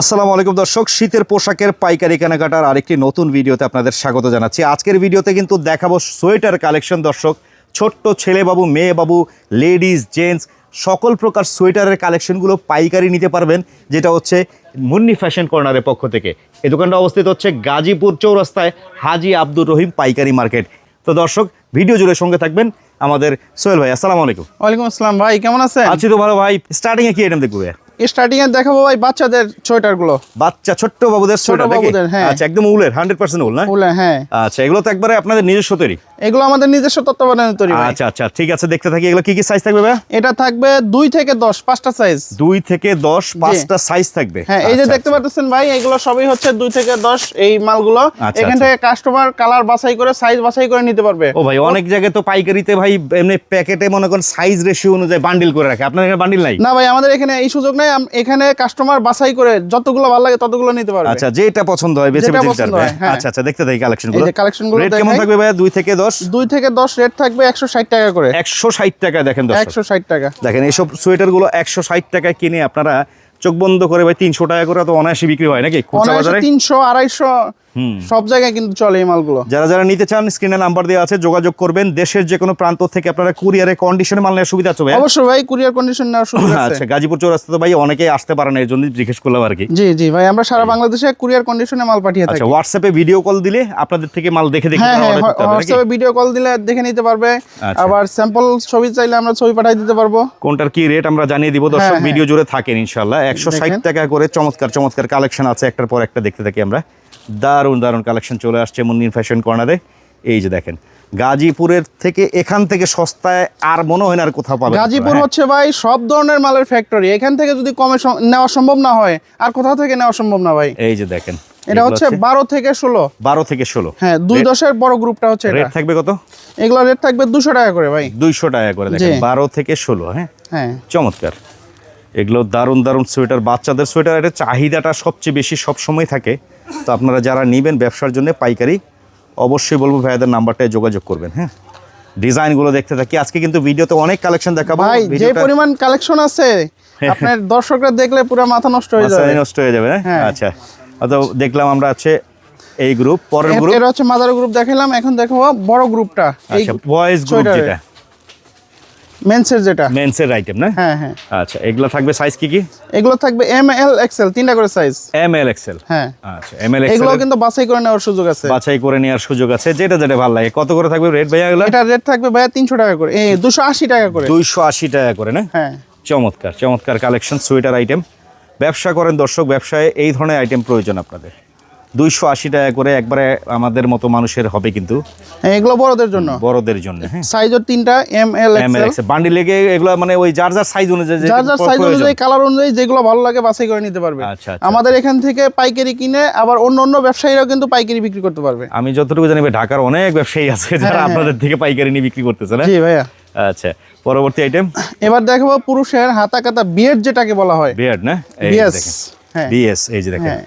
আসসালামু আলাইকুম দর্শক শীতের পোশাকের পাইকারি কেনাকাটার আরেকটি নতুন ভিডিওতে আপনাদের স্বাগত জানাচ্ছি। আজকের ভিডিওতে কিন্তু দেখাবো সোয়েটার কালেকশন দর্শক ছোট্ট ছেলে বাবু মেয়ে বাবু লেডিস জেন্টস সকল প্রকার সোয়েটারের কালেকশনগুলো পাইকারি নিতে পারবেন যেটা হচ্ছে মুন্নি ফ্যাশন কর্নারের পক্ষ থেকে। এই দোকানটা অবস্থিত হচ্ছে গাজীপুর চৌরাস্তায় হাজি আব্দুর রহিম পাইকারি মার্কেট। তো দর্শক ভিডিও জুড়ে সঙ্গে থাকবেন আমাদের সোহেল ভাই আসসালামু আলাইকুম। ওয়ালাইকুম আসসালাম ভাই কেমন আছেন? আছি তো ভালো ভাই স্টার্টিংয়ে কি আইটেম দেখব ভাই? স্টার্টিং এ দেখাবো ভাই বাচ্চাদের বাচ্চা ছোট্ট বাবুদের সোয়েটার? বাবুদের, হ্যাঁ। আচ্ছা একদম উলের হান্ড্রেড পার্সেন্ট উল না? হ্যাঁ। আচ্ছা এগুলো তো একবারে আপনাদের নিজস্ব তৈরি? এগুলো আমাদের নিজস্ব তত্ত্বাবধানে তৈরি ভাই। আচ্ছা আচ্ছা ঠিক আছে দেখতে থাকি এগুলো কি কি সাইজ থাকবে ভাই এটা থাকবে দুই থেকে দশ পাঁচটা সাইজ দুই থেকে দশ পাঁচটা সাইজ থাকবে। হ্যাঁ এই যে আচ্ছা, দেখতে পাচ্ছেন ভাই এগুলো সবই হচ্ছে দুই থেকে দশ এই মালগুলো। আচ্ছা, এখান আচ্ছা। থেকে কাস্টমার কালার বাছাই করে সাইজ বাছাই করে নিতে পারবে। ও ভাই অনেক জায়গায় তো পাইকারিতে ভাই এমনি প্যাকেটে মনে করেন সাইজ রেশিও অনুযায়ী বান্ডিল করে রাখে। আপনার এখানে বান্ডিল নাই? না ভাই আমাদের এখানে এই সুযোগ নাই আম- এখানে কাস্টমার বাছাই করে যতগুলো ভালো লাগে ততগুলো নিতে পারবে। আচ্ছা যেটা পছন্দ হয় বেছে বেছে নিতে পারবে হ্যাঁ। আচ্ছা আচ্ছা দেখতে দেই কালেকশন এই যে কালেকশনগুলো রেট কেমন থাকবে ভাই 2 থেকে 10 2 থেকে দশ রেট থাকবে একশো ষাট টাকা করে। একশো ষাট টাকা দেখেন দর্শক। একশো ষাট টাকা। দেখেন এইসব সোয়েটারগুলো একশো ষাট টাকায় কিনে আপনারা চোখ বন্ধ করে ভাই তিনশো টাকা করে তো অনায়াসে বিক্রি হয় নাকি? খুচরা বাজারে? তিনশো আড়াইশো সব জায়গায় কিন্তু চলে এই মালগুলো। যারা যারা নিতে চান স্ক্রিনে নাম্বার দেওয়া আছে যোগাযোগ করবেন। দেশের যে কোনো প্রান্ত থেকে আপনারা কুরিয়ারে কন্ডিশনে মাল নেওয়ার সুবিধা আছে ভাই অবশ্যই ভাই কুরিয়ার কন্ডিশন নেওয়ার সুবিধা আছে। আচ্ছা গাজীপুর চৌরাস্তা তো ভাই অনেকেই আসতে পারে না এই জন্য জিজ্ঞেস করলাম আর কি। জি জি ভাই আমরা সারা বাংলাদেশে কুরিয়ার কন্ডিশনে মাল পাঠিয়ে থাকি। আচ্ছা হোয়াটসঅ্যাপে ভিডিও কল দিলে আপনাদের থেকে মাল দেখে দেখে হ্যাঁ হ্যাঁ হোয়াটসঅ্যাপে ভিডিও কল দিলে দেখে নিতে পারবে। আচ্ছা। আবার স্যাম্পল ছবি চাইলে আমরা ছবি পাঠিয়ে দিতে পারব। কোনটার কি রেট আমরা জানিয়ে দিব দর্শক হ্যাঁ, ভিডিও জুড়ে থাকেন ষাট দেখেন। টাকা করে চমৎকার চমৎকার কালেকশন আছে একটার পর একটা দেখতে থাকি আমরা। দারুণ দারুণ কালেকশন চলে আসছে মুন্নির ফ্যাশন কর্নারে এই যে দেখেন গাজীপুরের থেকে এখান থেকে সস্তায় আর মনে হয় না আর কোথাও পাবেন গাজীপুর। হচ্ছে ভাই সব ধরনের মালের ফ্যাক্টরি এখান থেকে যদি কমে নেওয়া সম্ভব না হয় আর কোথাও থেকে নেওয়া সম্ভব না ভাই। এই যে দেখেন এটা হচ্ছে বারো থেকে ষোলো। বারো থেকে ষোলো। হ্যাঁ দুই দশের বড় গ্রুপটা হচ্ছে রেট থাকবে কত? এগুলো রেট থাকবে দুশো টাকা করে ভাই। দুইশো টাকা করে দেখেন। বারো থেকে ষোলো হ্যাঁ? হ্যাঁ। চমৎকার। এগুলো দারুণ দারুণ সোয়েটার বাচ্চাদের সোয়েটার এটা চাহিদাটা সবচেয়ে বেশি সব সময় থাকে। তো আপনারা যারা নেবেন ব্যবসার জন্য পাইকারি অবশ্যই বলব ভাইয়াদের নাম্বারটায় যোগাযোগ করবেন হ্যাঁ? ডিজাইনগুলো দেখতে থাকি। আজকে কিন্তু ভিডিওতে অনেক কালেকশন দেখাবো। ভাই যে পরিমাণ কালেকশন আছে আপনার দর্শকরা দেখলে পুরো মাথা নষ্ট হয়ে যাবে। নষ্ট হয়ে যাবে হ্যাঁ? হ্যাঁ। আচ্ছা। তো দেখলাম আমরা আছে এই গ্রুপ পরের গ্রুপ এটা হচ্ছে মাদার গ্রুপ দেখালাম এখন দেখো বড় গ্রুপটা আচ্ছা বয়েজ গ্রুপ যেটা। মেন্সের যেটা। মেন্সের আইটেম না? হ্যাঁ হ্যাঁ। আচ্ছা এগুলো থাকবে সাইজ কি কি? এগুলো থাকবে এম এল এক্সেল তিনটা করে সাইজ এম এল এক্সেল হ্যাঁ। আচ্ছা এম এল এগুলো এক্সেল কিন্তু বাছাই করে নেওয়ার সুযোগ আছে। বাছাই করে নেওয়ার সুযোগ আছে যেটা যেটা ভালো লাগে। কত করে থাকবে রেট ভাইয়া এগুলো? এটা রেট থাকবে ভাইয়া তিনশো টাকা করে। এই দুশো আশি টাকা করে। দুইশো আশি টাকা করে না? হ্যাঁ। চমৎকার চমৎকার কালেকশন সোয়েটার আইটেম ব্যবসা করেন দর্শক ব্যবসায় এই ধরনের আইটেম প্রয়োজন আপনাদের। দুইশো আশি টাকা করে একবারে আমাদের মতো মানুষের হবে কিন্তু। হ্যাঁ, এগুলো বড়দের জন্য। বড়দের জন্য হ্যাঁ। সাইজও তিনটা এম এল এক্সেল বান্ডি লেগে এগুলো মানে ওই যার যার সাইজ অনুযায়ী যার যার সাইজ অনুযায়ী কালার অনুযায়ী যেগুলো ভালো লাগে বাছাই করে নিতে পারবে। আচ্ছা, আচ্ছা। আমাদের এখান থেকে পাইকারি কিনে আবার অন্য অন্য ব্যবসায়ীরাও কিন্তু পাইকারি বিক্রি করতে পারবে। আমি যতটুকু জানি ঢাকার অনেক ব্যবসায়ী আছে যারা হ্যাঁ, আপনাদের থেকে পাইকারি নিয়ে বিক্রি করতেছে না? জি ভাইয়া। আচ্ছা পরবর্তী আইটেম এবার দেখাবো পুরুষের হাতা কাটা বিয়ের যেটাকে বলা হয়। বিয়ার্ড না? বিএস দেখেন। হ্যাঁ। বিএস এই যে দেখেন। হ্যাঁ।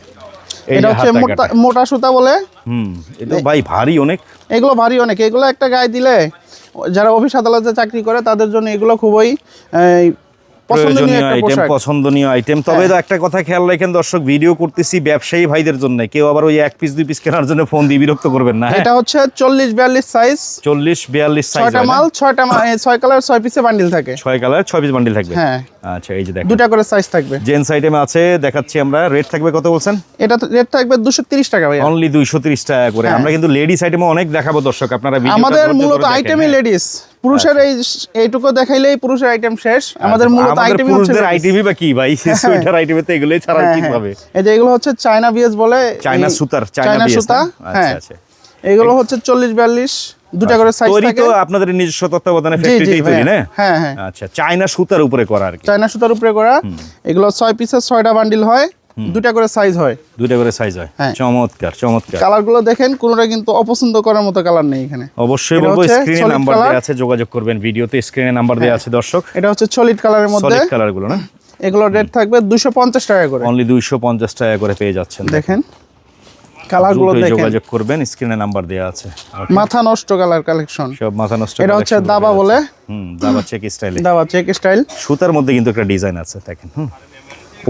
এটা হচ্ছে মোটা মোটা সুতা বলে। হুম এটা ভাই ভারী অনেক। এগুলো ভারী অনেক। এগুলো একটা গায়ে দিলে যারা অফিস আদালতে চাকরি করে তাদের জন্য এগুলো খুবই প্রয়োজনীয় আইটেম হ্যাঁ। পছন্দনীয় আইটেম তবে একটা কথা খেয়াল রাখেন দর্শক ভিডিও করতেছি ব্যবসায়ী ভাইদের জন্য। কেউ আবার ওই এক পিস দুই পিস কেনার জন্য ফোন দিয়ে বিরক্ত করবেন না এটা হচ্ছে চল্লিশ বিয়াল্লিশ সাইজ চল্লিশ বিয়াল্লিশ সাইজ ছয়টা মাল ছয়টা ছয় কালার ছয় পিসে বান্ডিল থাকে। ছয় কালার ছয় পিস বান্ডিল থাকবে? হ্যাঁ। আচ্ছা এই যে দেখেন। দুটা করে সাইজ থাকবে। জেন্টস আইটেম আছে দেখাচ্ছি আমরা। রেট থাকবে কত বলছেন? এটা রেট থাকবে দুশো তিরিশ টাকা ভাইয়া। অনলি দুইশো তিরিশ টাকা করে। আমরা কিন্তু লেডিস আইটেমও অনেক দেখাবো দর্শক আপনারা হ্যাঁ। আমাদের মূলত আইটেমই হ্যাঁ। লেডিস পুরুষের এই এইটুকু দেখাইলেই পুরুষের আইটেম শেষ। আমাদের মূলত আমাদের পুরুষদের। আইটেমই বা কি ভাই? সোয়েটার আইটেমে তো এগুলোই ছাড়া হ্যাঁ, কি হ্যাঁ। পাবে এই যে এগুলো হচ্ছে চায়না বিএস বলে চায়না সুতার চায়না সুতা আচ্ছা হ্যাঁ। আচ্ছা। এগুলো হচ্ছে চল্লিশ বিয়াল্লিশ দুটা করে সাইজ থাকে। তো আপনাদের নিজস্ব তত্ত্বাবধানে ফ্যাক্টরিতেই তৈরি না? হ্যাঁ হ্যাঁ। আচ্ছা চায়না সুতার উপরে করা আর কি। চায়না সুতার উপরে করা। এগুলো ছয় পিসের ছয়টা বান্ডিল হয়। দুটা করে সাইজ হয়। দুটা করে সাইজ হয়। হ্যাঁ। চমৎকার চমৎকার। কালারগুলো দেখেন কোনোটা কিন্তু অপছন্দ করার মতো কালার নেই এখানে। অবশ্যই বলব স্ক্রিনে নাম্বার। দেওয়া আছে যোগাযোগ করবেন ভিডিওতে স্ক্রিনে নাম্বার দেওয়া আছে দর্শক। এটা হচ্ছে সলিড কালারের মধ্যে। সলিড কালারগুলো না? এগুলো রেট থাকবে দুশো পঞ্চাশ টাকা করে। অনলি দুইশো পঞ্চাশ টাকা করে পেয়ে যাচ্ছেন। দেখেন। কালারগুলো দ্রুতই দেখেন। যোগাযোগ করবেন স্ক্রিনে নাম্বার দেওয়া আছে। মাথা নষ্ট কালার কালেকশন সব মাথা নষ্ট এটা হচ্ছে দাবা বলে। হুম দাবা চেক স্টাইল দাবা চেক স্টাইল সুতার মধ্যে কিন্তু একটা ডিজাইন আছে দেখেন হুম।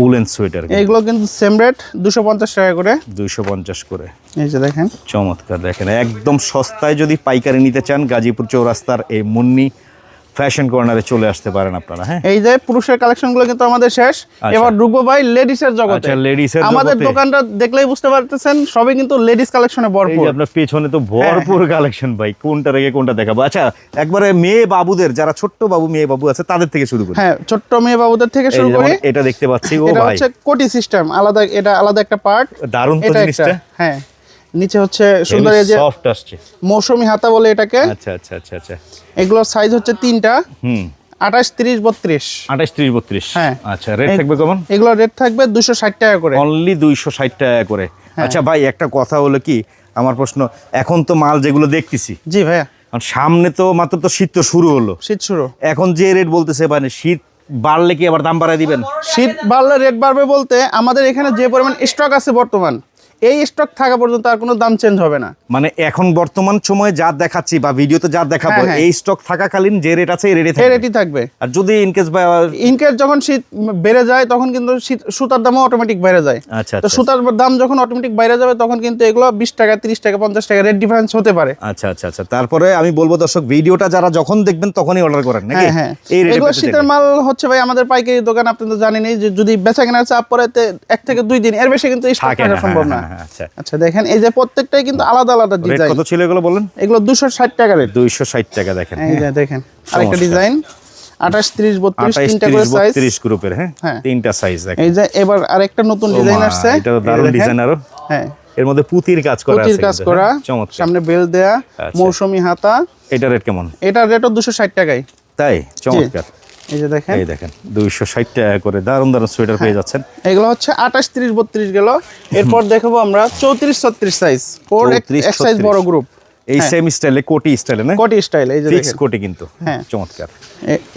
Woollen sweater. এগুলো কিন্তু সেম রেট দুশো পঞ্চাশ টাকা করে। দুইশো পঞ্চাশ করে। এই যে দেখেন। চমৎকার দেখেন একদম সস্তায় যদি পাইকারি নিতে চান গাজীপুর চৌরাস্তার এই মুন্নি ফ্যাশন কর্নারে চলে আসতে পারেন আপনারা হ্যাঁ? এই যে পুরুষের কালেকশনগুলো কিন্তু আমাদের শেষ। এবার ঢুকবো ভাই লেডিস এর জগতে। আচ্ছা, এর আমাদের দোকানটা দেখলেই বুঝতে পারতেছেন সবই কিন্তু লেডিস কালেকশনে এই ভরপুর। যে আপনার পেছনে তো ভরপুর কালেকশন ভাই কোনটা রেখে কোনটা দেখাবো? আচ্ছা একবারে মেয়ে বাবুদের যারা ছোট্ট বাবু মেয়ে বাবু আছে তাদের থেকে শুরু করি। হ্যাঁ ছোট্ট মেয়ে বাবুদের থেকে শুরু করি। এটা দেখতে পাচ্ছি ও ভাই। এটা হচ্ছে কোটি সিস্টেম আলাদা এটা আলাদা একটা পার্ট। দারুণ তো জিনিসটা। হ্যাঁ। নিচে হচ্ছে সুন্দর এই যে সফট আসছে। মৌসুমি হাতা বলে এটাকে। আচ্ছা আচ্ছা আচ্ছা আচ্ছা। এগুলোর সাইজ হচ্ছে তিনটা। হুম। আঠাশ তিরিশ বত্রিশ। আঠাশ ত্রিশ বত্রিশ। হ্যাঁ। আচ্ছা রেট থাকবে কেমন? এগুলোর রেট থাকবে দুশো ষাট টাকা করে। অনলি দুইশো ষাট টাকা করে। হ্যাঁ। আচ্ছা ভাই একটা কথা হলো কি? আমার প্রশ্ন এখন তো মাল যেগুলো দেখতেছি জি ভাইয়া। সামনে তো মাত্র তো শীত তো শুরু হলো। শীত শুরু। এখন যে রেট বলতেছে মানে শীত বাড়লে কি আবার দাম বাড়ায় দিবেন? শীত বাড়লে রেট বাড়বে বলতে আমাদের এখানে যে পরিমাণ স্টক আছে বর্তমান এই স্টক থাকা পর্যন্ত আর কোনো দাম চেঞ্জ হবে না। মানে এখন বর্তমান সময়ে যা দেখাচ্ছি বা ভিডিওতে যা দেখাবো হ্যাঁ, হ্যাঁ। এই স্টক থাকাকালীন যে রেট আছে এই রেটই থাকবে। আর যদি ইনকেস ভাই ইনকেস যখন শীত বেড়ে যায় তখন কিন্তু সুতার দামও অটোমেটিক বেড়ে যায়। আচ্ছা তো আচ্ছা। সুতার দাম যখন অটোমেটিক বাইরে যাবে তখন কিন্তু এগুলো বিশ টাকা তিরিশ টাকা পঞ্চাশ টাকা রেট ডিফারেন্স হতে পারে। আচ্ছা আচ্ছা আচ্ছা। তারপরে আমি বলব দর্শক ভিডিওটা যারা যখন দেখবেন তখনই অর্ডার করেন নাকি? হ্যাঁ হ্যাঁ। এই রেটে এগুলো শীতের মাল হচ্ছে ভাই আমাদের পাইকারি দোকান আপনি তো জানেনই যে যদি বেচা কেনার চাপ পড়ে এক থেকে দুই দিন এর বেশি কিন্তু স্টক থাকে সম্ভব না। আচ্ছা। আচ্ছা দেখেন এই যে প্রত্যেকটাই কিন্তু আলাদা আলাদা ডিজাইন কত ছিল এগুলো বলেন? এগুলো দুশো ষাট টাকা রেট দুইশো ষাট টাকা দেখেন এই যে দেখেন আরেকটা ডিজাইন আঠাশ ত্রিশ বত্রিশ আঠাইশ তিনটা করে সাইজ বত্রিশ গ্রুপের হ্যাঁ? হ্যাঁ। তিনটা সাইজ দেখেন। এই যে এবার আরেকটা নতুন ডিজাইন আসছে। এটা দারুণ ডিজাইন আরও। হ্যাঁ। এর মধ্যে পুতির কাজ করা আছে পুতির কাজ করা। হ্যাঁ? চমৎকার। সামনে বেল দেয়া আচ্ছা। মৌসুমি হাতা। এটা রেট কেমন? এটার রেটও দুশো ষাট টাকায়। তাই? চমৎকার। এই যে দেখেন। এই দেখেন দুইশো ষাট টাকা করে দারুণ দারুণ সোয়েটার পেয়ে যাচ্ছেন। এগুলো হচ্ছে আঠাশ তিরিশ বত্রিশ গেল। এরপর দেখাবো আমরা চৌত্রিশ ছত্রিশ সাইজ ফোর 34, এক সাইজ বড় গ্রুপ এই সেম স্টাইলে কোটি স্টাইলে না? কোটি স্টাইল এই যে ফিক্স কোটি কিন্তু। হ্যাঁ। চমৎকার।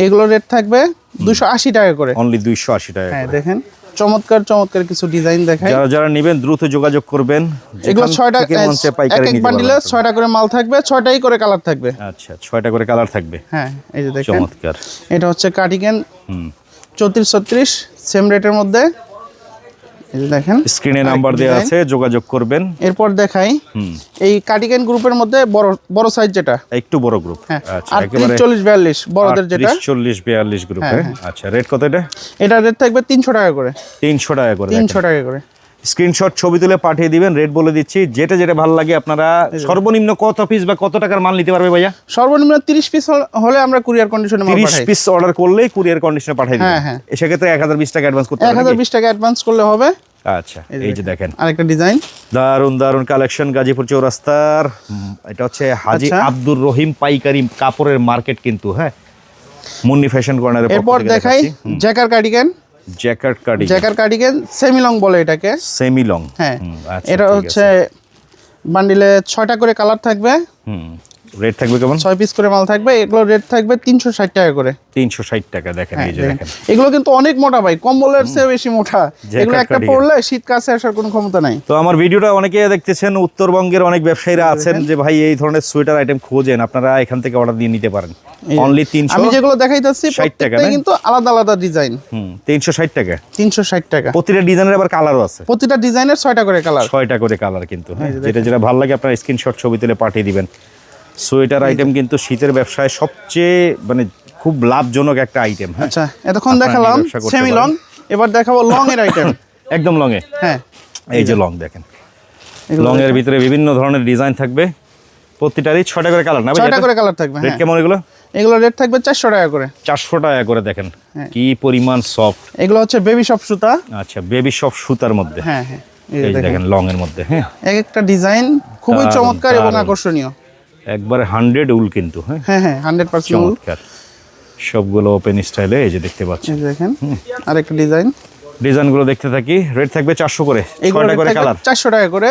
এগুলো রেট থাকবে দুশো আশি টাকা করে। অনলি দুইশো আশি টাকা হ্যাঁ। দেখেন। চমৎকার চমৎকার কিছু ডিজাইন দেখায় যারা যারা নেবেন দ্রুত যোগাযোগ করবেন। এগুলো ছয়টা এক এক বান্ডিলে। ছয়টা করে মাল থাকবে ছয়টাই করে কালার থাকবে। আচ্ছা ছয়টা করে কালার থাকবে। হ্যাঁ এই যে দেখেন। চমৎকার। এটা হচ্ছে কার্ডিগান হুম। চৌত্রিশ ছত্রিশ সেম রেটের মধ্যে। দেখেন স্ক্রিনে নাম্বার দেওয়া আছে যোগাযোগ করবেন। এরপর দেখাই হুম। এই কার্ডিগান গ্রুপের মধ্যে বড় বড় সাইজ যেটা। একটু বড় গ্রুপ হ্যাঁ আচ্ছা একেবারে চল্লিশ বিয়াল্লিশ বড়দের যেটা। আটত্রিশ, চল্লিশ বিয়াল্লিশ গ্রুপ আচ্ছা রেট কত এটা? এটা রেট থাকবে তিনশো টাকা করে। তিনশো টাকা করে তিনশো টাকা করে। স্ক্রিনশট ছবি তুলে পাঠিয়ে দিবেন রেট বলে দিচ্ছি। যেটা যেটা ভালো লাগে আপনারা সর্বনিম্ন কত পিস বা কত টাকার মাল নিতে পারবে ভাইয়া? সর্বনিম্ন তিরিশ পিস হলে আমরা কুরিয়ার কন্ডিশনে মাল তিরিশ পাঠাই। পিস অর্ডার করলেই কুরিয়ার কন্ডিশনে পাঠিয়ে দিবেন। হ্যাঁ, হ্যাঁ। সেক্ষেত্রে এক হাজার বিশ টাকা অ্যাডভান্স করতে হবে হাজার নাকি? বিশ টাকা অ্যাডভান্স করলে হবে। আচ্ছা এই যে দেখেন। আরেকটা ডিজাইন দারুণ দারুণ কালেকশন গাজীপুর চৌরাস্তার। এটা হচ্ছে হাজি আচ্ছা। আব্দুর রহিম পাইকারি কাপড়ের মার্কেট কিন্তু হ্যাঁ? মুন্নি ফ্যাশন কর্নারের এরপর দেখাই jacquard cardigan jacket cardigan. Jacquard cardigan semi long বলে এটাকে। সেমি লং হ্যাঁ আচ্ছা এটা হচ্ছে বান্ডিলে ছয়টা করে কালার থাকবে। হুম। রেট থাকবে কেমন? ছয় পিস করে মাল থাকবে এগুলো রেট থাকবে তিনশো ষাট টাকা করে। তিনশো ষাট টাকা দেখেন হ্যাঁ এই যে দেখেন। এগুলো কিন্তু অনেক মোটা ভাই কম্বলের চেয়ে বেশি মোটা। এগুলো একটা। পরলে শীত কাছে আসার কোনো ক্ষমতা নাই। তো আমার ভিডিওটা অনেকে দেখতেছেন উত্তরবঙ্গের অনেক ব্যবসায়ীরা আছেন যে ভাই এই ধরনের সোয়েটার আইটেম খোঁজেন আপনারা এখান থেকে অর্ডার দিয়ে নিতে পারেন। অনলি তিনশো আমি যেগুলো দেখাইতেছি 60 টাকা প্রত্যেকটাই কিন্তু আলাদা আলাদা ডিজাইন হুম তিনশো ষাট টাকা। তিনশো ষাট টাকা। প্রতিটা ডিজাইনের আবার কালারও আছে। প্রতিটা ডিজাইনের ছয়টা করে কালার ছয়টা করে কালার কিন্তু হ্যাঁ? যেটা যেটা ভালো লাগে আপনার স্ক্রিনশট ছবি তুলে পাঠিয়ে দিবেন। সোয়েটার আইটেম কিন্তু শীতের ব্যবসায় সবচেয়ে মানে খুব লাভজনক একটা আইটেম হ্যাঁ? আচ্ছা এতক্ষণ দেখালাম সেমি লং এবার দেখাবো লং এর আইটেম একদম লং এ হ্যাঁ। এই যে লং দেখেন। লং এর ভিতরে বিভিন্ন ধরনের ডিজাইন থাকবে। প্রতিটারই ছয়টা করে কালার না ছয়টা করে কালার থাকবে রেট হ্যাঁ। কেমন এগুলো? এগুলো রেট থাকবে চারশো টাকা করে। চারশো টাকা করে দেখেন। হ্যাঁ। কি পরিমাণ সফট এগুলো হচ্ছে বেবি সব সুতা। আচ্ছা বেবি সব সুতার মধ্যে। হ্যাঁ হ্যাঁ। এই দেখেন। লং এর মধ্যে হ্যাঁ। এক একটা ডিজাইন খুবই চমৎকার এবং আকর্ষণীয়। একবারে হান্ড্রেড উল কিন্তু হ্যাঁ? হ্যাঁ হ্যাঁ হান্ড্রেড পার্সেন্ট চমৎকার। সবগুলো ওপেন স্টাইলে এই যে দেখতে পাচ্ছেন দেখেন আরেকটা ডিজাইন ডিজাইনগুলো দেখতে থাকি রেট থাকবে চারশো করে ছয়টা করে কালার চারশো টাকা করে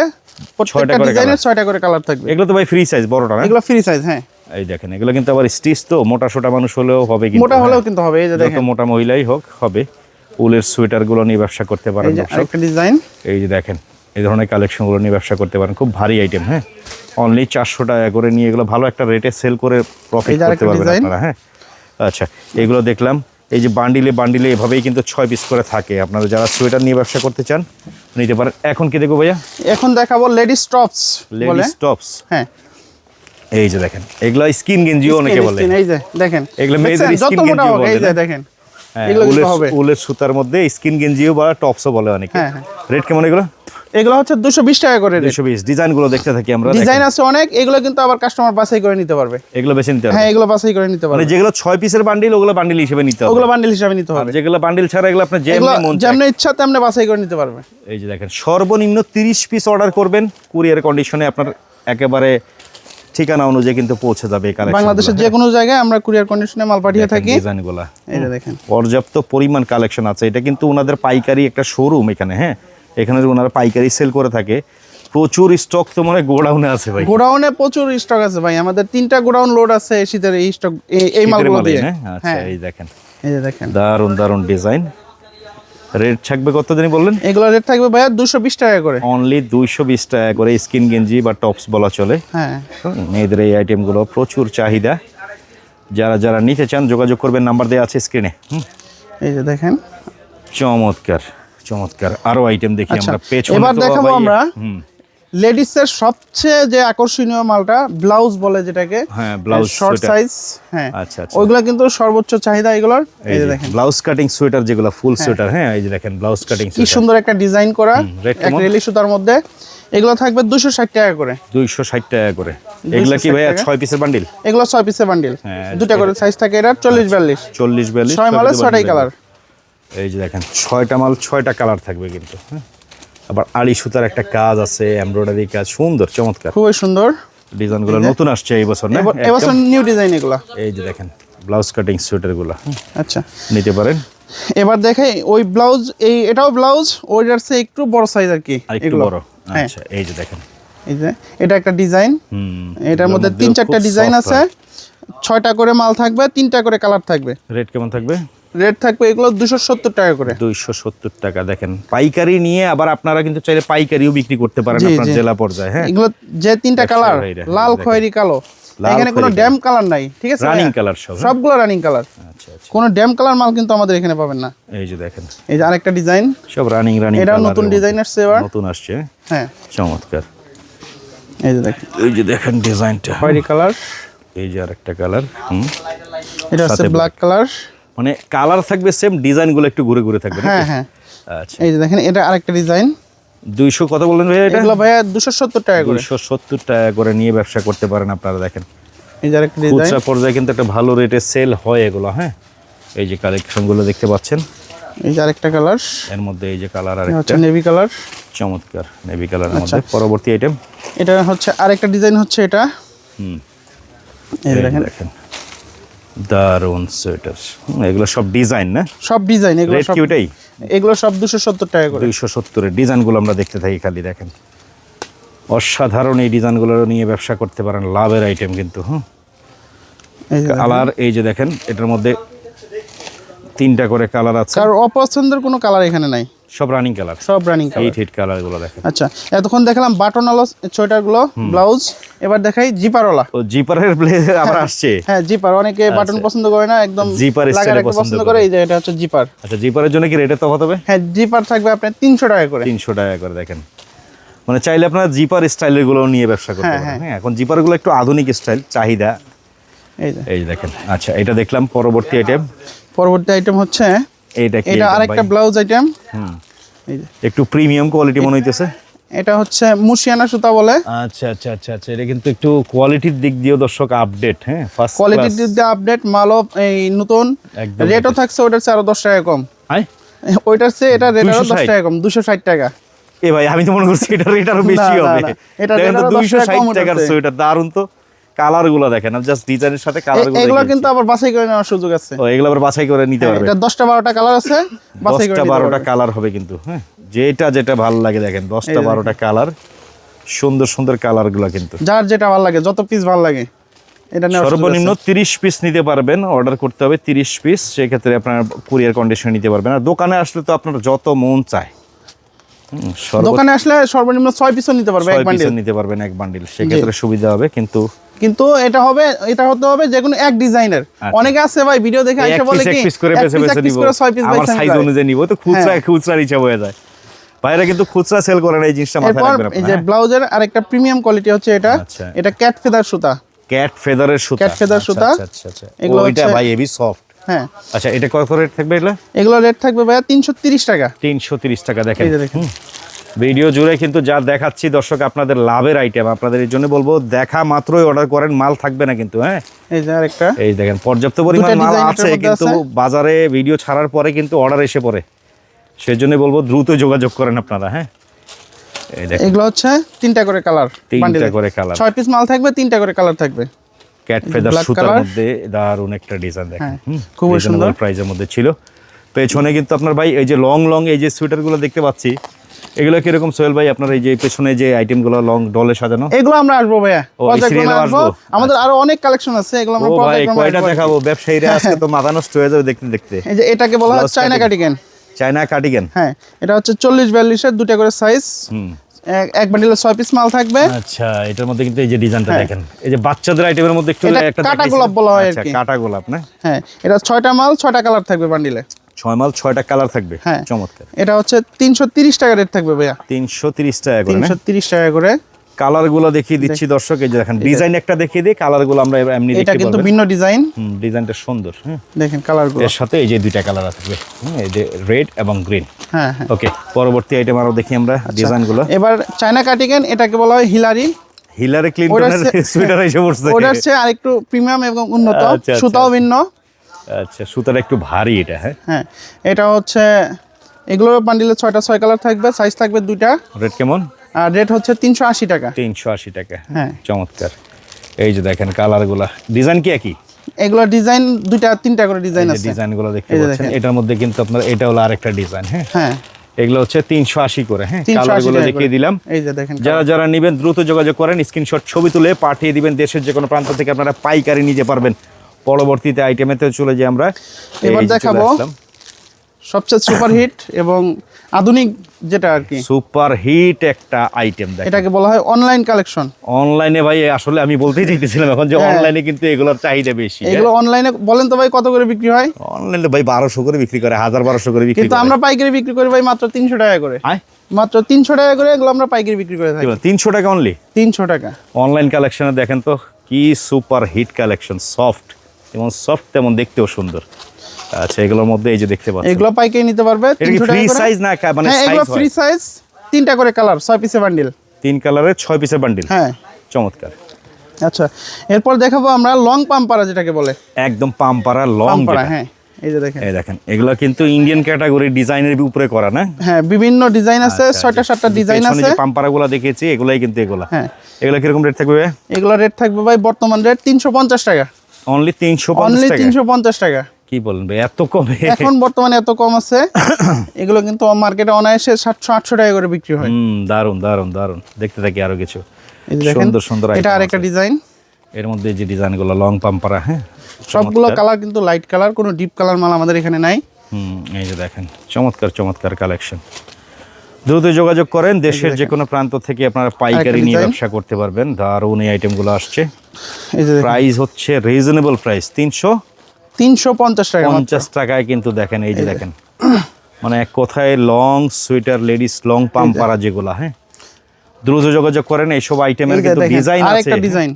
করে ডিজাইনের ছয়টা করে কালার থাকবে। এগুলো তো ভাই ফ্রি সাইজ বড়টা না? এগুলো ফ্রি সাইজ হ্যাঁ। এই দেখেন এগুলো কিন্তু আবার স্টিচ তো মোটা সোটা মানুষ হলেও হবে কিন্তু মোটা হ্যাঁ। হলেও কিন্তু হবে এই যে দেখেন। মোটা মহিলাই হোক হবে। উলের সোয়েটারগুলো নিয়ে ব্যবসা করতে পারেন এই যে ডিজাইন এই যে দেখেন এই ধরনের কালেকশনগুলো নিয়ে ব্যবসা করতে পারেন খুব ভারী আইটেম হ্যাঁ। অনলি চারশো টাকা করে নিয়ে এগুলো ভালো একটা রেটে সেল করে প্রফিট করতে পারবেন আপনারা হ্যাঁ? আচ্ছা এগুলো দেখলাম। এই যে বান্ডিলে বান্ডিলে এভাবেই কিন্তু ছয় পিস করে থাকে। আপনারা যারা সোয়েটার নিয়ে ব্যবসা করতে চান নিতে পারেন। এখন কি দেখব ভাইয়া? এখন দেখাবো লেডিস টপস বলে। লেডিস টপস হ্যাঁ। এই যে দেখেন এগুলো স্কিন গেঞ্জিও অনেকে বলে। এই যে দেখেন। এগুলো মেয়েদের যত গেঞ্জিও হোক, এই বলে যে দেখেন। হ্যাঁ, এগুলো উলের- হবে। উলের সুতার মধ্যে স্কিন গেঞ্জিও বা টপসও বলে অনেকে। হ্যাঁ, হ্যাঁ। রেট কেমন এগুলো? এগুলো হচ্ছে দুশো বিশ টাকা করে দুশো বিশ ডিজাইনগুলো দেখতে থাকি আমরা ডিজাইন আছে অনেক এগুলো কিন্তু আবার কাস্টমার বাছাই করে নিতে পারবে। এগুলো নিতে হ্যাঁ এগুলো বাছাই করে নিতে মানে পারবে যেগুলো ছয় পিসের বান্ডিল ওগুলো বান্ডিল হিসেবে নিতে হবে। ওগুলো বান্ডিল হিসাবে নিতে হবে। যেগুলো বান্ডিল ছাড়া এগুলো আপনার যেমনি ইচ্ছা তেমনি বাছাই করে নিতে পারবে। এই যে দেখেন সর্বনিম্ন তিরিশ পিস অর্ডার করবেন। কুরিয়ার কন্ডিশনে আপনার একেবারে ঠিকানা অনুযায়ী কিন্তু পৌঁছে যাবে বাংলাদেশের যে কোনো জায়গায় আমরা কুরিয়ার কন্ডিশনে মাল পাঠিয়ে থাকি। ডিজাইনগুলা। দেখেন। পর্যাপ্ত পরিমাণ কালেকশন আছে। এটা কিন্তু ওনাদের পাইকারি একটা শোরুম এখানে হ্যাঁ? এখানে ওনারা পাইকারি সেল করে থাকে প্রচুর স্টক তো মনে গোডাউনে আছে ভাই। গোডাউনে প্রচুর স্টক আছে ভাই। আমাদের তিনটা গোডাউন লোড আছে এই শীতের এই স্টক এই মালগুলো দিয়ে। হ্যাঁ? আচ্ছা হ্যাঁ। এই দেখেন। এই যে দেখেন। দারুণ দারুণ ডিজাইন রেট থাকবে কত জানি বললেন? এগুলো রেট থাকবে ভাইয়া দুশো বিশ টাকা করে। অনলি দুইশো বিশ টাকা করে স্কিন গেঞ্জি বা টপস বলা চলে। হ্যাঁ। মেয়েদের এই আইটেমগুলো প্রচুর চাহিদা। যারা যারা নিতে চান যোগাযোগ করবেন নাম্বার দেওয়া আছে স্ক্রিনে এই যে দেখেন। চমৎকার। চমৎকার। আরও আইটেম দেখি আচ্ছা, আমরা। পেছনে এবার দেখাবো আমরা লেডিসের সবচেয়ে যে আকর্ষণীয় মালটা ব্লাউজ বলে যেটাকে হ্যাঁ ব্লাউজ শর্ট সাইজ হ্যাঁ আচ্ছা আচ্ছা। ওইগুলো কিন্তু সর্বোচ্চ চাহিদা এগুলোর। এই যে দেখেন। ব্লাউজ কাটিং সোয়েটার যেগুলো ফুল সোয়েটার হ্যাঁ এই যে দেখেন ব্লাউজ কাটিং কি সুন্দর একটা ডিজাইন করা রেলি সুতার মধ্যে। এগুলো থাকবে দুশো ষাট টাকা করে। দুইশো ষাট টাকা করে। এগুলা কি ভাইয়া টাকা। ছয় পিসের বান্ডিল এগুলো ছয় পিসের বান্ডিল দুটা করে সাইজ থাকে এটা চল্লিশ বিয়াল্লিশ। চল্লিশ বিয়াল্লিশ ছয় মালের পিসের ছয়টাই bundle কালার এই যে দেখেন ছয়টা মাল ছয়টা কালার থাকবে কিন্তু হ্যাঁ? আবার আড়ি সুতার একটা কাজ আছে এমব্রয়ডারি কাজ সুন্দর চমৎকার। খুবই সুন্দর। ডিজাইনগুলো নতুন আসছে এই বছর না। এবছর নিউ ডিজাইন এগুলা। এই যে দেখেন ব্লাউজ কাটিং সোয়েটারগুলো আচ্ছা। নিতে পারেন। এবার দেখে ওই ব্লাউজ এই এটাও ব্লাউজ ওইটার চেয়ে একটু বড় সাইজ আর কি একটু বড়। হ্যাঁ। আচ্ছা এই যে দেখেন। এই যে এটা একটা ডিজাইন হুম এটার মধ্যে তিন চারটা ডিজাইন আছে। ছয়টা করে মাল থাকবে তিনটা করে কালার থাকবে। রেট কেমন থাকবে? রেট থাকবে এগুলো দুশো সত্তর টাকা করে। দুইশো সত্তর টাকা দেখেন। পাইকারি নিয়ে আবার আপনারা কিন্তু চাইলে পাইকারিও বিক্রি করতে পারেন আপনার জেলা পর্যায়ে হ্যাঁ? এগুলো যে তিনটা কালার লাল দেখেন। খয়েরি কালো। এখানে কোনো ড্যাম কালার নাই ঠিক আছে? রানিং কালার সব হ্যাঁ? সবগুলো রানিং কালার আচ্ছা আচ্ছা। কোনো ড্যাম কালার মাল কিন্তু আমাদের এখানে পাবেন না। এই যে দেখেন। এই যে আরেকটা ডিজাইন সব রানিং নতুন ডিজাইন আসছে এবার। নতুন আসছে হ্যাঁ? চমৎকার। এই যে দেখেন। এই যে দেখেন ডিজাইনটা খয়েরি কালার। এই যে আরেকটা কালার হুম? এটা হচ্ছে ব্ল্যাক কালার মানে কালার থাকবে সেম ডিজাইনগুলো একটু ঘুরে ঘুরে থাকবে হ্যাঁ হ্যাঁ। আচ্ছা। এই যে দেখেন এটা আরেকটা ডিজাইন দুইশো কত বললেন ভাইয়া এটা? এগুলো ভাইয়া দুশো সত্তর টাকা করে। দুইশো সত্তর টাকা করে নিয়ে ব্যবসা করতে পারেন আপনারা দেখেন। এই যে আরেকটা ডিজাইন খুচরা পর্যায়ে কিন্তু একটা ভালো রেটে সেল হয় এগুলো হ্যাঁ? এই যে কালেকশনগুলো দেখতে পাচ্ছেন। এই যে আরেকটা কালারের মধ্যে এই যে কালার আরেকটা। হচ্ছে নেভি কালার চমৎকার নেভি কালার আচ্ছা। মধ্যে পরবর্তী আইটেম এটা হচ্ছে আরেকটা ডিজাইন হচ্ছে এটা। হুম। এই দেখেন। দেখেন। দারুণ সোয়েটার। এগুলো সব ডিজাইন না? সব ডিজাইন এগুলো সব কি ওটাই এগুলো সব দুশো সত্তর টাকা করে। দুইশো সত্তরের ডিজাইনগুলো আমরা দেখতে থাকি খালি দেখেন। অসাধারণ এই ডিজাইনগুলো নিয়ে ব্যবসা করতে পারেন লাভের আইটেম কিন্তু হুম। কালার এই যে দেখেন এটার মধ্যে তিনটা করে কালার আছে। কারোর অপছন্দের কোনো কালার এখানে নাই। সব রানিং কালার সব রানিং কালার এইট হিট কালারগুলো দেখেন। আচ্ছা এতক্ষণ দেখলাম বাটন আলো সোয়েটারগুলো ব্লাউজ এবার দেখাই জিপারওয়ালা। ও জিপারের ব্লেজার আবার আসছে। হ্যাঁ জিপার অনেকে বাটন পছন্দ করে না একদম জিপার স্টাইলে পছন্দ করে। এই যে এটা হচ্ছে জিপার। আচ্ছা জিপারের জন্য কি রেটে তফাৎ হবে? হ্যাঁ জিপার থাকবে আপনার তিনশো টাকা করে। তিনশো টাকা করে দেখেন। মানে চাইলে আপনারা জিপার স্টাইলেরগুলো নিয়ে ব্যবসা করতে হ্যাঁ, পারেন। হ্যাঁ। এখন জিপারগুলো একটু আধুনিক স্টাইল চাহিদা। এই দেখেন। আচ্ছা এটা দেখলাম পরবর্তী আইটেম পরবর্তী আইটেম হচ্ছে এইটা কি এটা আরেকটা? ব্লাউজ আইটেম হুম। একটু প্রিমিয়াম কোয়ালিটি মনে হইতেছে? এটা হচ্ছে মুশিয়ানা সুতা বলে। আচ্ছা আচ্ছা আচ্ছা আচ্ছা। এটা কিন্তু একটু কোয়ালিটির দিক দিয়েও দর্শক আপডেট হ্যাঁ? ফার্স্ট কোয়ালিটির দিক দিয়ে আপডেট মালও এই নতুন। রেটও থাকছে ওটার চেয়ে আরও দশ টাকা কম। হাই ওইটার চেয়ে এটা রেট আরও দশ টাকা কম দুশো ষাট টাকা। এ ভাই আমি তো মনে করছি এটা রেট আরও বেশি হবে। এটা দেখেন rate তো আরও 10 দুইশো টাকা ষাট টাকার সোয়েটার দারুণ তো। কালারগুলো দেখেন জাস্ট ডিজাইনের সাথে কালারগুলো এগুলো কিন্তু আবার বাছাই করে নেওয়ার সুযোগ আছে। ও এগুলো আবার বাছাই করে নিতে পারবে। এটা দশটা বারোটা কালার আছে বাছাই করে দশটা নিতে বারোটা পারবে। কালার হবে কিন্তু হ্যাঁ। যেটা যেটা ভালো লাগে দেখেন দশটা দেখেন। বারোটা কালার সুন্দর সুন্দর কালারগুলো কিন্তু। যার যেটা ভালো লাগে যত পিস ভালো লাগে এটা সর্বনিম্ন আছে। তিরিশ পিস নিতে পারবেন অর্ডার করতে হবে তিরিশ পিস সেক্ষেত্রে আপনার কুরিয়ার কন্ডিশন নিতে পারবেন। আর দোকানে আসলে তো আপনার যত মন চায় দোকানে আসলে সর্বনিম্ন ছয় পিসও নিতে পারবে এক বান্ডিল নিতে পারবেন এক বান্ডিল সেক্ষেত্রে সুবিধা হবে কিন্তু কিন্তু এটা হবে এটা হতে হবে যে কোনো এক ডিজাইনের আচ্ছা। অনেকে আছে ভাই ভিডিও দেখে এসে বলে পিস এক পিস করে বেছে বেছে নিব পিস আমার সাইজ অনুযায়ী নিব তো খুচরা হ্যাঁ। খুচরার হিসাব হয়ে যায়। ভাইরা কিন্তু খুচরা সেল করে না এই জিনিসটা মাথায় রাখবেন এই যে ব্লাউজের আরেকটা প্রিমিয়াম কোয়ালিটি হচ্ছে এটা। আচ্ছা। এটা ক্যাট ফেদার সুতা। ক্যাট ফেদারের সুতা। feather আচ্ছা, সুতা। আচ্ছা আচ্ছা এগুলো হচ্ছে- ভাই হেভি সফট হ্যাঁ। আচ্ছা এটা কত রেট থাকবে এগুলো? এগুলো রেট থাকবে ভাইয়া তিনশো তিরিশ টাকা। তিনশো তিরিশ টাকা দেখেন। এই দেখেন। ভিডিও জুড়ে কিন্তু যা দেখাচ্ছি দর্শক আপনাদের লাভের আইটেম আপনাদের এই জন্য বলব দেখা মাত্রই অর্ডার করেন মাল থাকবে না কিন্তু হ্যাঁ? এই যে আরেকটা। এই দেখেন পর্যাপ্ত পরিমাণ মাল আছে কিন্তু বাজারে ভিডিও ছাড়ার পরে কিন্তু অর্ডার এসে পড়ে। সেজন্য বলব দ্রুত যোগাযোগ করেন আপনারা হ্যাঁ? এগুলো হচ্ছে তিনটা করে কালার তিনটা করে কালার ছয় পিস মাল থাকবে তিনটা করে কালার থাকবে। ক্যাট ফেদার সুতার মধ্যে দারুণ একটা ডিজাইন দেখেন হ্যাঁ, reasonable সুন্দর। প্রাইসের মধ্যে ছিল। পেছনে কিন্তু আপনার ভাই এই যে লং লং এই যে সোয়েটারগুলো দেখতে পাচ্ছি এগুলো কীরকম সোহেল ভাই? আপনার এই যে পেছনে যে আইটেমগুলো লং ডলে সাজানো? এগুলো আমরা আসব ভাইয়া? আমাদের আরও অনেক কালেকশন আছে এগুলো আমরা ভাই কয়টা আসব। আর কি। দেখাবো? ব্যবসায়ীরা আজকে তো মাথা নষ্ট হয়ে যাবে দেখতে দেখতে। এই যে এটাকে বলা হয় চায়না। কাটিকেন চায়না হ্যাঁ এটা হচ্ছে চল্লিশ বিয়াল্লিশের দুটা করে সাইজ এক বান্ডিলে ছয় পিস মাল থাকবে। আচ্ছা এটার মধ্যে কিন্তু এই যে ডিজাইনটা হ্যাঁ। দেখেন। এই যে বাচ্চাদের আইটেমের মধ্যে একটু একটা কাটা গোলাপ বলা হয় আর আচ্ছা কি। কাটা গোলাপ না? হ্যাঁ এটা ছয়টা মাল ছয়টা কালার থাকবে বান্ডিলে ছয় মাল ছয়টা কালার থাকবে। হ্যাঁ। চমৎকার। এটা হচ্ছে তিনশো তিরিশ টাকা রেট থাকবে ভাইয়া। তিনশো তিরিশ টাকা করে তিনশো তিরিশ টাকা করে। কালারগুলো দেখিয়ে দিচ্ছি দর্শক এই যে দেখেন ডিজাইন একটা দেখিয়ে দিই কালারগুলো আমরা এমনি এটা কিন্তু ভিন্ন ডিজাইন। ডিজাইনটা সুন্দর হ্যাঁ দেখেন কালারগুলো। এর সাথে এই যে দুইটা কালার থাকবে এই যে রেড এবং গ্রিন। হ্যাঁ হ্যাঁ। ওকে পরবর্তী আইটেম আরও দেখি আমরা আচ্ছা। ডিজাইনগুলো এবার চায়না কাটিকেন এটাকে বলা হয় হিলারি। হিলারি ক্লিনটনের সুইটার এসে পড়ছে। ওটা হচ্ছে আরেকটু প্রিমিয়াম এবং উন্নত আচ্ছা, আচ্ছা, সুতাও। ভিন্ন। আচ্ছা সুতাটা একটু ভারী এটা হ্যাঁ? হ্যাঁ এটা হচ্ছে এগুলোর বান্ডিলে ছয়টা ছয় কালার থাকবে সাইজ থাকবে দুইটা। রেট কেমন? আর রেট হচ্ছে তিনশো আশি টাকা। তিনশো আশি টাকা হ্যাঁ। চমৎকার। এই যে দেখেন কালারগুলা ডিজাইন কি একই? এগুলো ডিজাইন দুইটা তিনটা করে ডিজাইন আছে। ডিজাইনগুলো দেখতে পাচ্ছেন। এটার মধ্যে কিন্তু আপনার এটা হলো আরেকটা ডিজাইন হ্যাঁ? হ্যাঁ। এগুলো হচ্ছে তিনশো আশি করে হ্যাঁ? তিনশো কালারগুলো দেখিয়ে দিলাম। এই যে দেখেন যারা যারা নেবেন দ্রুত যোগাযোগ করেন স্ক্রিনশট ছবি তুলে পাঠিয়ে দিবেন দেশের যে কোনো প্রান্ত থেকে আপনারা পাইকারি নিতে পারবেন। পরবর্তীতে আইটেমেতে চলে যাই আমরা। এবার দেখাবো। সবচেয়ে সুপার হিট এবং আধুনিক যেটা আর কি। সুপার হিট একটা আইটেম দেখ এটাকে বলা হয় অনলাইন কালেকশন অনলাইনে ভাই আসলে আমি বলতেই চাইতেছিলাম এখন যে হ্যাঁ। অনলাইনে কিন্তু এগুলোর চাহিদা বেশি এগুলো অনলাইনে বলেন তো ভাই কত করে বিক্রি হয়? অনলাইনে ভাই বারোশো করে বিক্রি করে হাজার বারোশো করে বিক্রি কিন্তু আমরা পাইকারি বিক্রি করি ভাই মাত্র তিনশো টাকা করে। মাত্র তিনশো টাকা করে এগুলো আমরা পাইকারি বিক্রি করে থাকি। তিনশো টাকা অনলি তিনশো টাকা। অনলাইন কালেকশনে দেখেন তো কি সুপার হিট কালেকশন সফট যেমন সফট তেমন দেখতেও সুন্দর। আচ্ছা এগুলোর মধ্যে এই যে দেখতে পাচ্ছেন। এগুলো পাইকারি নিতে পারবে 300 টাকা ফ্রি সাইজ না মানে হ্যাঁ এগুলো ফ্রি সাইজ তিনটা করে কালার ছয় পিসের বান্ডিল তিন কালারের ছয় পিসের বান্ডিল হ্যাঁ। চমৎকার। আচ্ছা এরপর দেখাবো আমরা লং পাম্পারা যেটাকে বলে। একদম পাম্পারা লং পাম্পারা হ্যাঁ এই যে দেখেন। এই দেখেন এগুলো কিন্তু ইন্ডিয়ান ক্যাটাগরি ডিজাইনের উপরে করা না? হ্যাঁ বিভিন্ন ডিজাইন আছে ছয়টা সাতটা ডিজাইন আচ্ছা, আছে। যে পাম্পারা গুলো দেখেছি এগুলাই কিন্তু এগুলা। হ্যাঁ। এগুলো কীরকম রেট থাকবে এগুলো রেট থাকবে ভাই বর্তমান রেট তিনশো পঞ্চাশ টাকা। অনলি তিনশো অনলি পঞ্চাশ টাকা। কি বলেন ভাই এত কমে? এখন বর্তমানে এত কম আছে। এগুলো কিন্তু মার্কেটে অনায়াসে সাতশো আটশো টাকা করে বিক্রি হয়। হুম দারুণ দারুণ দারুণ দেখতে থাকি আরও কিছু। সুন্দর সুন্দর এটা আরেকটা ডিজাইন এর মধ্যে যে ডিজাইনগুলো লং পাম্পারা হ্যাঁ? সবগুলো কালার কিন্তু লাইট কালার কোনো ডিপ কালার মাল আমাদের এখানে নাই। হুম এই যে দেখেন চমৎকার চমৎকার কালেকশন দ্রুত যোগাযোগ করেন দেশের যে কোনো প্রান্ত থেকে আপনারা পাইকারি নিয়ে ব্যবসা করতে পারবেন। দারুণ এই আইটেমগুলো আসছে। প্রাইস হচ্ছে রিজনেবল প্রাইস তিনশো তিনশো পঞ্চাশ টাকা পঞ্চাশ টাকায় কিন্তু দেখেন এই যে দেখেন। মানে এক কথায় লং সুইটার লেডিস লং পাম্প পারা যেগুলা হ্যাঁ? দ্রুত যোগাযোগ করেন এইসব আইটেমের কিন্তু ডিজাইন আছে ডিজাইন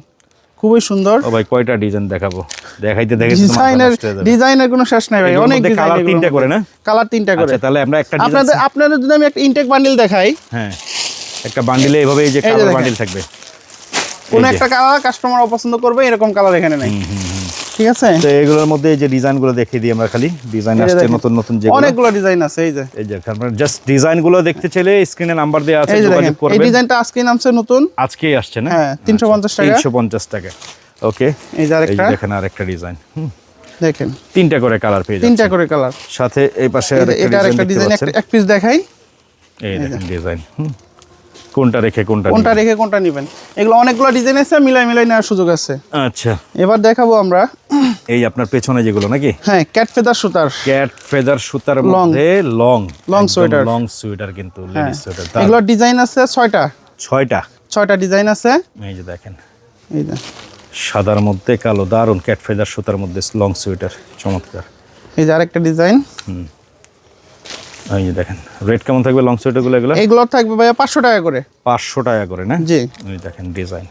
খুবই সুন্দর। ও ভাই কয়টা ডিজাইন দেখাবো? দেখাইতে দেখাইতে ডিজাইনের। ডিজাইনের কোনো শেষ নাই ভাই অনেক ডিজাইন কালার তিনটা করে না? কালার তিনটা করে। আচ্ছা তাহলে আমরা একটা আপনাদের আপনাদের যদি আমি একটা ইনটেক বান্ডিল দেখাই। হ্যাঁ একটা বান্ডিলে এইভাবে এই যে এই যে কালার বান্ডিল থাকবে। কোন একটা কালার কাস্টমার অপছন্দ করবে এরকম কালার এখানে নাই। ঠিক আছে? তো এগুলোর মধ্যে এই যে ডিজাইনগুলো দেখিয়ে দিই আমরা খালি। ডিজাইন আসছে নতুন নতুন যে অনেকগুলো ডিজাইন আছে এই যে। এই যে আপনারা জাস্ট ডিজাইনগুলো দেখতে চাইলে স্ক্রিনে নাম্বার দেওয়া আছে যোগাযোগ এই ডিজাইনটা আজকে নামছে নতুন। আজকেই আসছে না? হ্যাঁ, 350 টাকা। তিনশো পঞ্চাশ টাকা। ওকে এই যে আরেকটা। দেখেন আরেকটা ডিজাইন। দেখেন। তিনটা করে কালার পেয়ে তিনটা করে কালার। সাথে এই পাশে আরেকটা ডিজাইন এক পিস দেখাই। এই দেখেন ডিজাইন কোনটা রেখে কোনটা কোনটা রেখে কোনটা নেবেন? এগুলো অনেকগুলো ডিজাইন আছে মিলাই মিলাই নেওয়ার সুযোগ আছে। আচ্ছা। এবার দেখাবো আমরা। এই আপনার পেছনে যেগুলো নাকি? হ্যাঁ ক্যাট ফেদার সুতার। ক্যাট ফেদার সুতার. মধ্যে long Long sweater। Long sweater কিন্তু লেডিস সুইটার এগুলোর ডিজাইন আছে ছয়টা। ছয়টা? ছয়টা ডিজাইন আছে। এই যে দেখেন। এই যে। সাদার মধ্যে কালো দারুণ ক্যাট ফেদার সুতার মধ্যে লং সোয়েটার চমৎকার। এই যে আরেকটা ডিজাইন এই যে দেখেন রেট কেমন থাকবে লং সোয়েটারগুলো এগুলো এগুলোর থাকবে ভাইয়া পাঁচশো টাকা করে। পাঁচশো টাকা করে না? জি। এই দেখেন ডিজাইন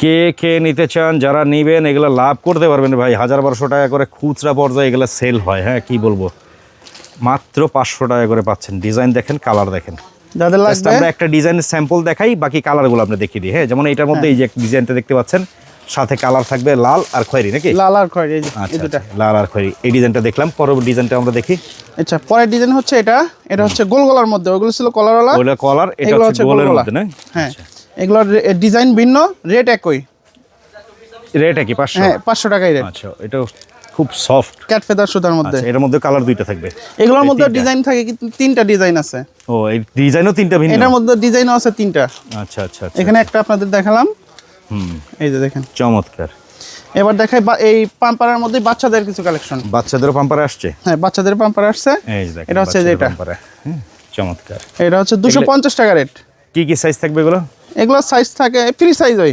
কে কে নিতে চান যারা নিবেন এগুলো লাভ করতে পারবেন ভাই। হাজার বারোশো টাকা করে খুচরা পর্যায়ে এগুলো সেল হয় হ্যাঁ? কি বলব? মাত্র পাঁচশো টাকা করে পাচ্ছেন। ডিজাইন দেখেন কালার দেখেন। যাদের লাগবে আমরা একটা ডিজাইনের স্যাম্পল দেখাই বাকি কালারগুলো আপনি দেখিয়ে দিই হ্যাঁ? যেমন এটার মধ্যে এই যে ডিজাইনটা দেখতে পাচ্ছেন সাথে কালার থাকবে লাল আর খয়েরি নাকি? লাল আর খয়েরি এই আচ্ছা দুটা। আচ্ছা, লাল আর খয়েরি। এই ডিজাইনটা দেখলাম পরবর্তী ডিজাইনটা আমরা দেখি। আচ্ছা পরের ডিজাইন হচ্ছে এটা। এটা হচ্ছে গোল গলার মধ্যে। ওগুলো ছিল কলারওয়ালা। ওটা কলার এটা হচ্ছে গোলের মধ্যে না? হ্যাঁ। এগুলোর ডিজাইন ভিন্ন রেট একই। রেট কি পাঁচশো? হ্যাঁ পাঁচশো টাকাই রেট আচ্ছা এটা খুব সফট ক্যাট ফেদার সুতার মধ্যে। আচ্ছা এটার মধ্যে কালার দুইটা থাকবে। এগুলোর মধ্যে ডিজাইন থাকে কিন্তু তিনটা ডিজাইন আছে। ও এই ডিজাইনও তিনটা ভিন্ন? এটার মধ্যে ডিজাইনও আছে তিনটা। আচ্ছা আচ্ছা আচ্ছা। এখানে একটা আপনাদের দেখালাম। হুম। এই যে দেখেন। চমৎকার। এবার দেখাই এই পাম্পারের মধ্যে বাচ্চাদের কিছু কালেকশন বাচ্চাদেরও পাম্পারে আসছে? হ্যাঁ বাচ্চাদের পাম্পার আসছে। এটা হচ্ছে যে বাচ্চাদের এটা পাম্পারে। হুম, চমৎকার। এটা হচ্ছে দুশো পঞ্চাশ টাকা রেট কি কি সাইজ থাকবে এগুলো? এগুলো সাইজ থাকে ফ্রি সাইজ ওই।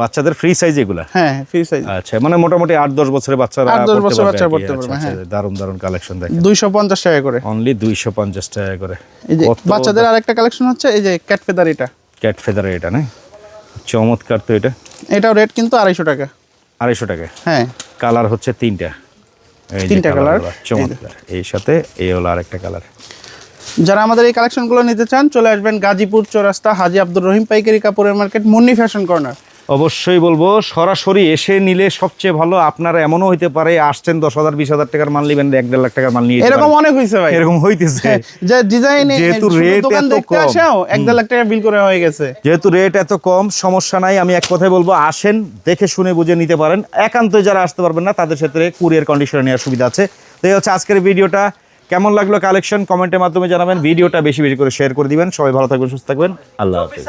বাচ্চাদের ফ্রি সাইজ এগুলা? হ্যাঁ ফ্রি সাইজ আচ্ছা মানে মোটামুটি আট দশ বছরের বাচ্চারা আট, দশ পড়তে বছরের বাচ্চা। পড়তে পারবে, আচ্ছা, দারুণ দারুণ কালেকশন দেখেন। দুইশো পঞ্চাশ টাকা করে। অনলি দুইশো পঞ্চাশ টাকা করে। এই যে বাচ্চাদের আরেকটা কালেকশন হচ্ছে এই যে ক্যাট ফেদার এটা। ক্যাট ফেদার এটা না চমৎকার তো এটা। এটাও রেট কিন্তু আড়াইশো টাকা। আড়াইশো টাকা। হ্যাঁ। কালার হচ্ছে তিনটা। তিনটা কালার চমৎকার। এই সাথে এই হলো আরেকটা কালার। যারা আমাদের এই কালেকশনগুলো নিতে চান চলে আসবেন গাজীপুর চৌরাস্তা হাজি আব্দুর রহিম পাইকারি কাপড়ের মার্কেট মুন্নি ফ্যাশন কর্নার অবশ্যই বলব সরাসরি এসে নিলে সবচেয়ে ভালো আপনারা এমনও হইতে পারে আসছেন দশ হাজার বিশ হাজার টাকার মাল নিবেন এক দেড় লাখ টাকার মাল নিয়ে এরকম অনেক হয়েছে ভাই। এরকম হইতেছে। যে ডিজাইন যেহেতু দোকান এত কম। এক দেড় লাখ টাকা বিল করে হয়ে গেছে। যেহেতু রেট এত কম সমস্যা নাই আমি এক কথাই বলব আসেন দেখে শুনে বুঝে নিতে পারেন। একান্ত যারা আসতে পারবেন না তাদের ক্ষেত্রে কুরিয়ার কন্ডিশনে নেওয়ার সুবিধা আছে। তো এই হচ্ছে আজকের ভিডিওটা। কেমন লাগল কালেকশন কমেন্টের মাধ্যমে জানাবেন। ভিডিওটা বেশি বেশি করে শেয়ার করে দিবেন। সবাই ভালো থাকবেন সুস্থ থাকবেন। আল্লাহ হাফিজ।